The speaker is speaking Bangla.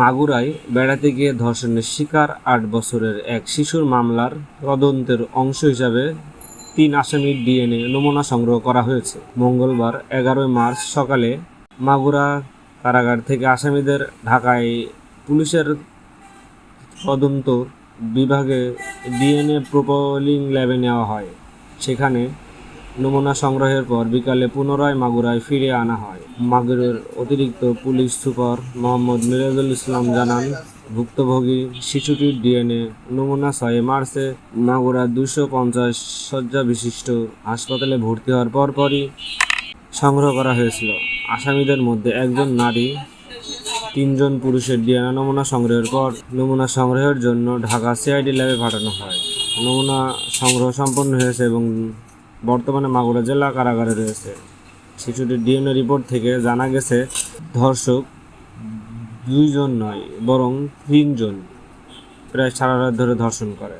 মাগুরায় বেড়াতে গিয়ে ধর্ষণের শিকার আট বছরের এক শিশুর মামলার তদন্তের অংশ হিসাবে তিন আসামির ডিএনএ নমুনা সংগ্রহ করা হয়েছে। মঙ্গলবার এগারোই মার্চ সকালে মাগুরা কারাগার থেকে আসামিদের ঢাকায় পুলিশের তদন্ত বিভাগে ডিএনএ প্রোপলিং ল্যাবে নেওয়া হয়। সেখানে নমুনা সংগ্রহের পর বিকালে পুনরায় মাগুরায় ফিরে আনা হয়। মাগুরের অতিরিক্ত পুলিশ সুপার মোহাম্মদ মিরাজুল ইসলাম জানান, ভুক্তভোগী শিশুটির ডিএনএ নমুনা ছয় মার্চে মাগুরা দুশো পঞ্চাশ শয্যা বিশিষ্ট হাসপাতালে ভর্তি হওয়ার পরপরই সংগ্রহ করা হয়েছিল। আসামিদের মধ্যে একজন নারী, তিনজন পুরুষের ডিএনএ নমুনা সংগ্রহের পর নমুনা সংগ্রহের জন্য ঢাকা সিআইডি ল্যাবে পাঠানো হয়। নমুনা সংগ্রহ সম্পন্ন হয়েছে এবং বর্তমানে মাগুরা জেলা কারাগারে রয়েছে। শিশুটির ডিএনএ রিপোর্ট থেকে জানা গেছে, ধর্ষক দুইজন নয়, বরং তিনজন প্রায় সারা রাত ধরে ধর্ষণ করে।